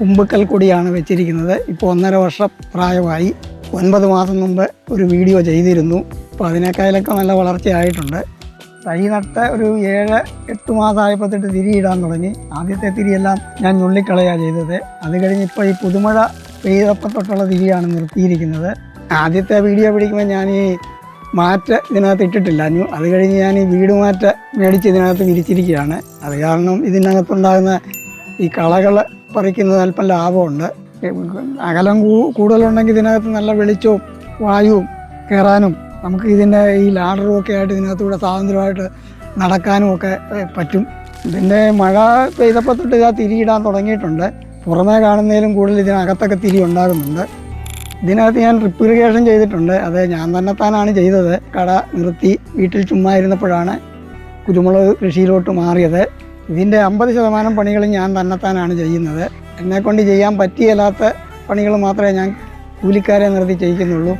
കുമ്പക്കൽ കൊടിയാണ് വെച്ചിരിക്കുന്നത്. ഇപ്പോൾ ഒന്നര വർഷം പ്രായമായി. ഒൻപത് മാസം മുമ്പ് ഒരു വീഡിയോ ചെയ്തിരുന്നു. അപ്പോൾ അതിനേക്കാളൊക്കെ നല്ല വളർച്ചയായിട്ടുണ്ട്. തൈ നട്ട ഒരു ഏഴ് എട്ട് മാസമായപ്പോൾ തൊട്ട് തിരിയിടാൻ തുടങ്ങി. ആദ്യത്തെ തിരിയെല്ലാം ഞാൻ ഞുള്ളിക്കളയാണ് ചെയ്തത്. അത് കഴിഞ്ഞ് ഇപ്പോൾ ഈ പുതുമഴ പെയ്തപ്പം തൊട്ടുള്ള തിരിയാണ് നിർത്തിയിരിക്കുന്നത്. ആദ്യത്തെ വീഡിയോ പിടിക്കുമ്പോൾ ഞാൻ ഈ മാറ്റ് ഇതിനകത്ത് ഇട്ടിട്ടില്ല. അത് കഴിഞ്ഞ് ഞാൻ ഈ വീട് മാറ്റ മേടിച്ച് ഇതിനകത്ത് വിരിച്ചിരിക്കുകയാണ്. അത് കാരണം ഇതിനകത്തുണ്ടാകുന്ന ഈ കളകൾ പറിക്കുന്നത് അല്പം ലാഭമുണ്ട്. അകലം കൂടുതലുണ്ടെങ്കിൽ ഇതിനകത്ത് നല്ല വെളിച്ചവും വായുവും കയറാനും നമുക്ക് ഇതിന്റെ ഈ ലാഡറും ഒക്കെ ആയിട്ട് ഇതിനകത്തൂടെ സ്വാതന്ത്ര്യമായിട്ട് നടക്കാനും ഒക്കെ പറ്റും. ഇതിന്റെ മഴ പെയ്തപ്പോൾ തൊട്ട് ഇതാ തിരിയിടാൻ തുടങ്ങിയിട്ടുണ്ട്. പുറമേ കാണുന്നതിലും കൂടുതൽ ഇതിനകത്തൊക്കെ തിരി ഉണ്ടാകുന്നുണ്ട്. ഇതിനകത്ത് ഞാൻ ഡ്രിപ്പ് ഇറിഗേഷൻ ചെയ്തിട്ടുണ്ട്. അത് ഞാൻ തന്നെത്താനാണ് ചെയ്തത്. കട നിർത്തി വീട്ടിൽ ചുമ്മാ ഇരുന്നപ്പോഴാണ് കുരുമുളക് കൃഷിയിലോട്ട് മാറിയത്. ഇതിന്റെ അമ്പത് ശതമാനം പണികൾ ഞാൻ തന്നെത്താനാണ് ചെയ്യുന്നത്. എന്നെക്കൊണ്ട് ചെയ്യാൻ പറ്റിയല്ലാത്ത പണികൾ മാത്രമേ ഞാൻ കൂലിക്കാരെ നിർത്തി ചെയ്യിക്കുന്നുള്ളൂ.